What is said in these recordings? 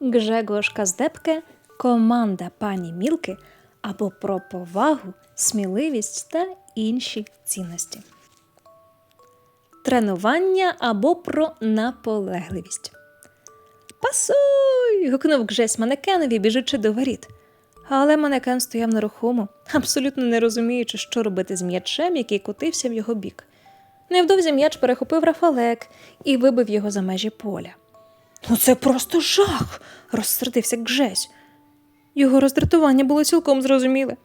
Гжегош Каздепке команда пані Мілки або про повагу, сміливість та інші цінності. Тренування або про наполегливість. Пасуй! гукнув Гжесь манекенові, біжучи до воріт. Але манекен стояв нерухомо, абсолютно не розуміючи, що робити з м'ячем, який котився в його бік. Невдовзі м'яч перехопив Рафалек і вибив його за межі поля. Ну це просто жах. розсердився Гжесь. Його роздратування було цілком зрозуміле.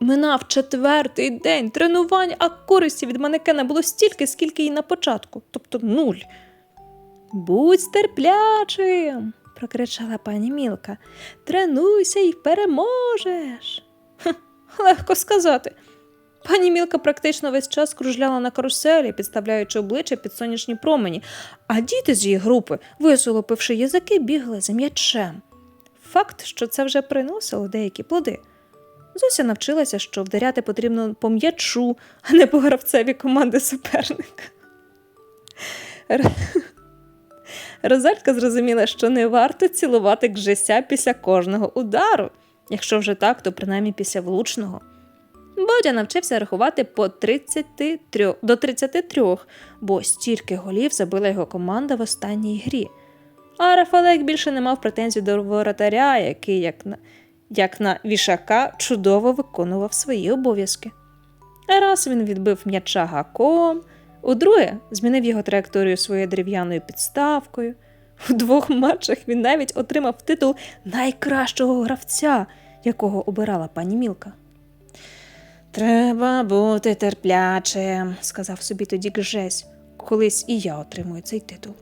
Минав четвертий день тренувань, а користі від манекена було стільки, скільки й на початку, тобто нуль. Будь терплячим, прокричала пані Мілка. Тренуйся і переможеш. Хм, легко сказати. Пані Мілка практично весь час кружляла на каруселі, підставляючи обличчя під сонячні промені, а діти з її групи, весело пивши язики, бігли за м'ячем. Факт, що це вже приносило деякі плоди. Зося навчилася, що вдаряти потрібно по м'ячу, а не по гравцеві команди суперника. Розалька зрозуміла, що не варто цілувати гжеся після кожного удару. Якщо вже так, то принаймні після влучного. Бодя навчився рахувати по 33, до 33, бо стільки голів забила його команда в останній грі. А Рафалек більше не мав претензій до воротаря, який, як на, як на вішака, чудово виконував свої обов'язки. Раз він відбив м'яча гаком, удруге змінив його траєкторію своєю дерев'яною підставкою. У двох матчах він навіть отримав титул найкращого гравця, якого обирала пані Мілка. Треба бути терплячим, сказав собі тоді Гжесь. Колись і я отримую цей титул.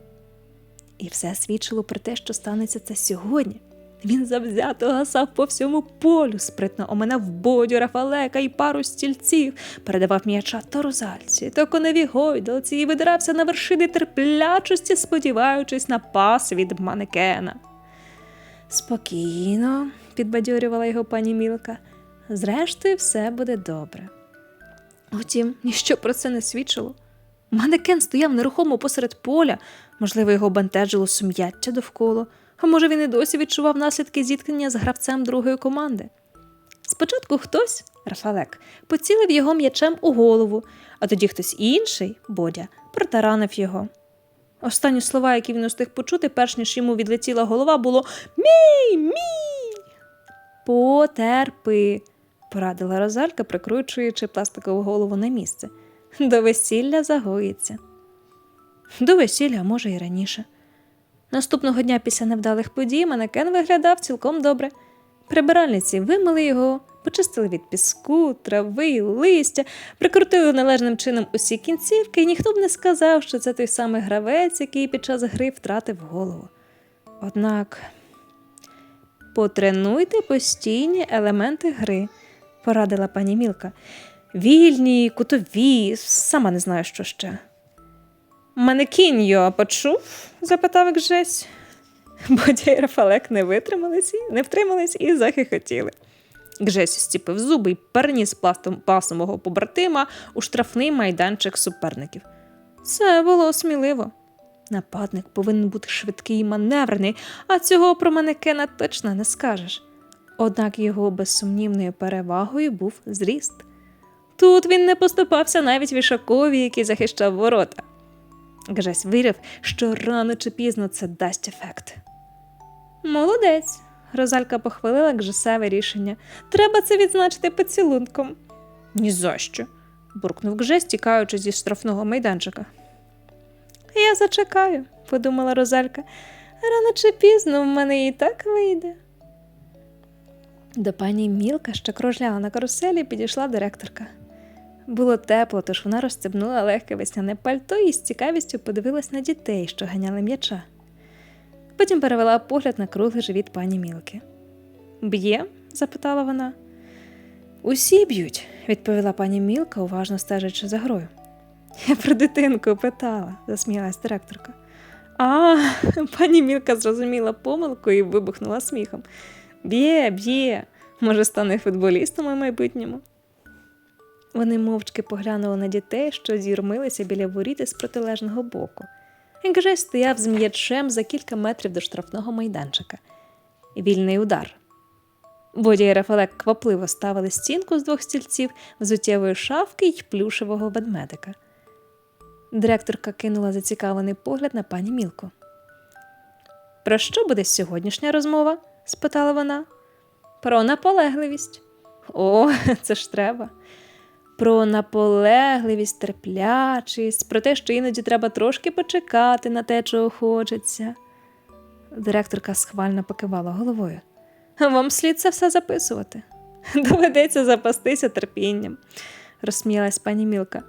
І все свідчило про те, що станеться це сьогодні. Він завзято гасав по всьому полю, спритно оминав бодю, Рафалека і пару стільців, передавав м'яча то розальці, то коневі гойдалці і видирався на вершини терплячості, сподіваючись на пас від манекена. Спокійно, підбадьорювала його пані Мілка. Зрештою, все буде добре. Утім, ніщо про це не свідчило. Манекен стояв нерухомо посеред поля, можливо, його бентежило сум'яття довкола, а може, він і досі відчував наслідки зіткнення з гравцем другої команди. Спочатку хтось, Рафалек, поцілив його м'ячем у голову, а тоді хтось інший, Бодя, протаранив його. Останні слова, які він устиг почути, перш ніж йому відлетіла голова, було Мій, мій. Потерпи, порадила Розалька, прикручуючи пластикову голову на місце. До весілля загоїться. До весілля, може, і раніше. Наступного дня після невдалих подій манекен виглядав цілком добре. Прибиральниці вимили його, почистили від піску, трави, листя, прикрутили належним чином усі кінцівки, і ніхто б не сказав, що це той самий гравець, який під час гри втратив голову. Однак потренуйте постійні елементи гри, порадила пані Мілка. Вільні, кутові, сама не знаю, що ще. Манекіньо почув? запитав Гжесь. Бодя і Рафалек не витримались, не втримались і захихотіли. Гжесь стіпив зуби і переніс пластом пасомого побратима у штрафний майданчик суперників. Це було сміливо. Нападник повинен бути швидкий і маневрений, а цього про манекена точно не скажеш. Однак його безсумнівною перевагою був зріст. Тут він не поступався навіть вішакові, який захищав ворота. Гжесь вірив, що рано чи пізно це дасть ефект. Молодець. Розалька похвалила Гжесеве рішення. Треба це відзначити поцілунком. «Ні за що», – буркнув Гжесь, тікаючи зі штрафного майданчика. Я зачекаю, подумала Розалька. Рано чи пізно в мене і так вийде. До пані Мілка, що кружляла на каруселі, підійшла директорка. Було тепло, тож вона розстебнула легке весняне пальто і з цікавістю подивилась на дітей, що ганяли м'яча. Потім перевела погляд на круглий живіт пані Мілки. Б'є? запитала вона. Усі б'ють, відповіла пані Мілка, уважно стежачи за грою. Я про дитинку питала, засміялась директорка. А, пані Мілка зрозуміла помилку і вибухнула сміхом. Б'є, б'є, може, стане футболістом у майбутньому. Вони мовчки поглянули на дітей, що зірмилися біля воріт із протилежного боку. Гжесь стояв з м'ячем за кілька метрів до штрафного майданчика. Вільний удар. Бодя і Рафалек квапливо ставили стінку з двох стільців, взуттєвої шафки й плюшевого ведмедика. Директорка кинула зацікавлений погляд на пані Мілку. Про що буде сьогоднішня розмова? Спитала вона. Про наполегливість. О, це ж треба. Про наполегливість, терплячість, про те, що іноді треба трошки почекати на те, чого хочеться. Директорка схвально покивала головою. Вам слід це все записувати. Доведеться запастися терпінням, розсміялась пані Мілка.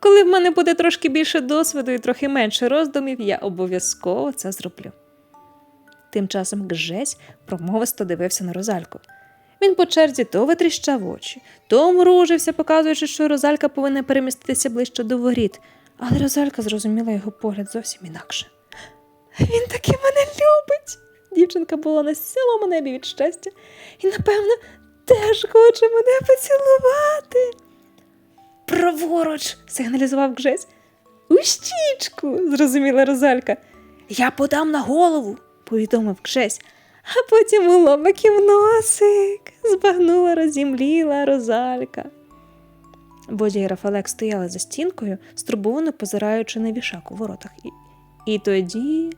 Коли в мене буде трошки більше досвіду і трохи менше роздумів, я обов'язково це зроблю. Тим часом Гжесь промовисто дивився на розальку. Він по черзі то витріщав очі, то мружився, показуючи, що розалька повинна переміститися ближче до воріт, але розалька зрозуміла його погляд зовсім інакше. Він таки мене любить. Дівчинка була на сьомому небі від щастя і, напевно, теж хоче мене поцілувати. Праворуч, сигналізував Гжесь. У щічку, зрозуміла Розалька. Я подам на голову, повідомив Гжесь, а потім у лобик і носик, збагнула розімліла Розалька. Бодя і Рафалек стояли за стінкою, стурбовано позираючи на вішак у воротах. І, і тоді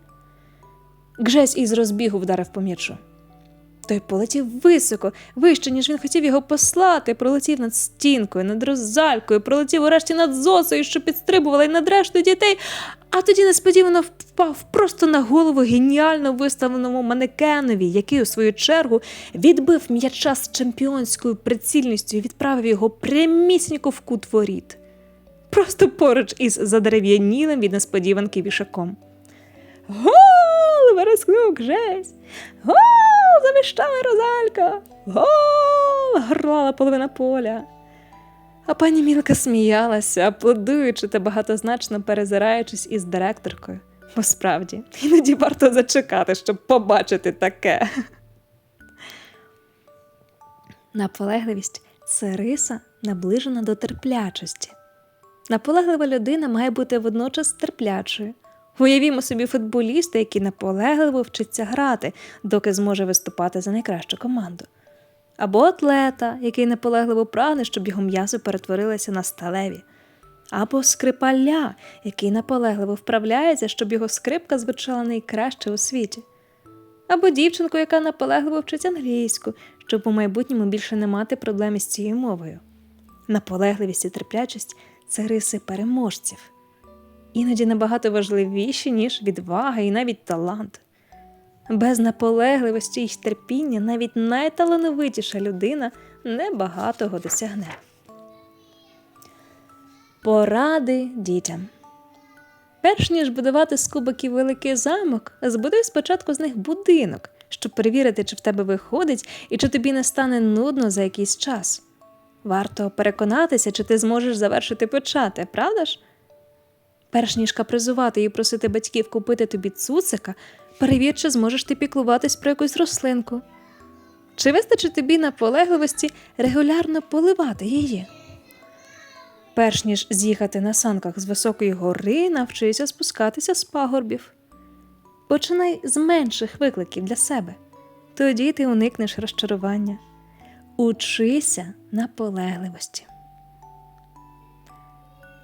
Гжесь із розбігу вдарив по м'ячу. Той полетів високо, вище, ніж він хотів його послати, пролетів над стінкою, над розалькою, пролетів урешті над зосою, що підстрибувала й над рештою дітей, а тоді несподівано впав просто на голову геніально виставленому манекенові, який, у свою чергу, відбив м'яча з чемпіонською прицільністю і відправив його прямісінько в кут воріт. Просто поруч із задерев'янілим від несподіванки вішаком. Гол! верескнув Гжесь. Гол! Завищала розалька. Гол! горлала половина поля. А пані Мілка сміялася, аплодуючи та багатозначно перезираючись із директоркою. Бо справді, іноді варто зачекати, щоб побачити таке. Наполегливість це риса, наближена до терплячості. Наполеглива людина має бути водночас терплячою. Уявімо собі футболіста, який наполегливо вчиться грати, доки зможе виступати за найкращу команду. Або атлета, який наполегливо прагне, щоб його м'ясо перетворилися на сталеві. Або скрипаля, який наполегливо вправляється, щоб його скрипка звучала найкраще у світі. Або дівчинку, яка наполегливо вчить англійську, щоб у майбутньому більше не мати проблем із цією мовою. Наполегливість і терплячість це риси переможців іноді набагато важливіші, ніж відвага і навіть талант. Без наполегливості й терпіння навіть найталановитіша людина небагатого досягне. Поради дітям. Перш ніж будувати з кубиків великий замок, збудуй спочатку з них будинок, щоб перевірити, чи в тебе виходить і чи тобі не стане нудно за якийсь час. Варто переконатися, чи ти зможеш завершити почати, правда ж? Перш ніж капризувати і просити батьків купити тобі цуцика, перевір, чи зможеш ти піклуватись про якусь рослинку. Чи вистачить тобі наполегливості регулярно поливати її? Перш ніж з'їхати на санках з високої гори, навчися спускатися з пагорбів. Починай з менших викликів для себе, тоді ти уникнеш розчарування. Учися наполегливості.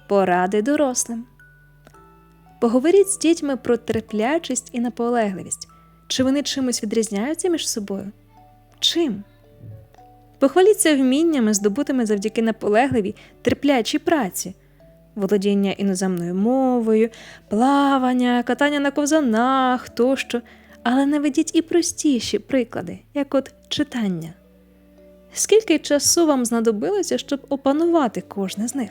Поради дорослим. Поговоріть з дітьми про терплячість і наполегливість. Чи вони чимось відрізняються між собою? Чим? Похваліться вміннями, здобутими завдяки наполегливій, терплячій праці, володіння іноземною мовою, плавання, катання на ковзанах тощо, але наведіть і простіші приклади, як от читання. Скільки часу вам знадобилося, щоб опанувати кожне з них?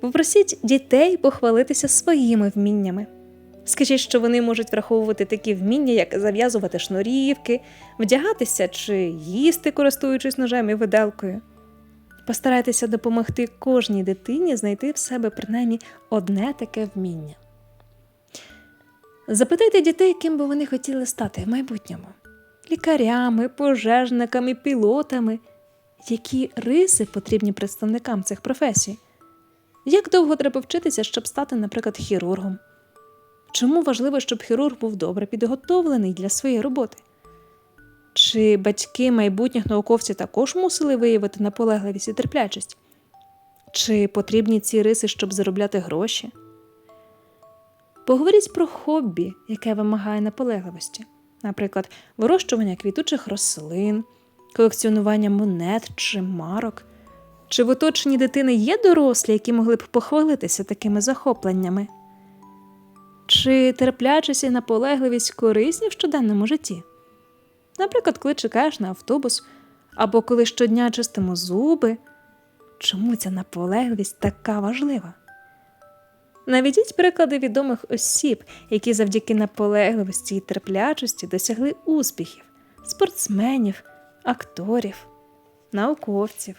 Попросіть дітей похвалитися своїми вміннями. Скажіть, що вони можуть враховувати такі вміння, як зав'язувати шнурівки, вдягатися чи їсти, користуючись ножем і виделкою. Постарайтеся допомогти кожній дитині знайти в себе принаймні одне таке вміння. Запитайте дітей, ким би вони хотіли стати в майбутньому: лікарями, пожежниками, пілотами, які риси потрібні представникам цих професій. Як довго треба вчитися, щоб стати, наприклад, хірургом? Чому важливо, щоб хірург був добре підготовлений для своєї роботи? Чи батьки майбутніх науковців також мусили виявити наполегливість і терплячість? Чи потрібні ці риси, щоб заробляти гроші? Поговоріть про хобі, яке вимагає наполегливості, наприклад, вирощування квітучих рослин, колекціонування монет чи марок. Чи в оточенні дитини є дорослі, які могли б похвалитися такими захопленнями? Чи терплячість і наполегливість корисні в щоденному житті? Наприклад, коли чекаєш на автобус, або коли щодня чистимо зуби. Чому ця наполегливість така важлива? Наведіть приклади відомих осіб, які завдяки наполегливості і терплячості досягли успіхів спортсменів, акторів, науковців.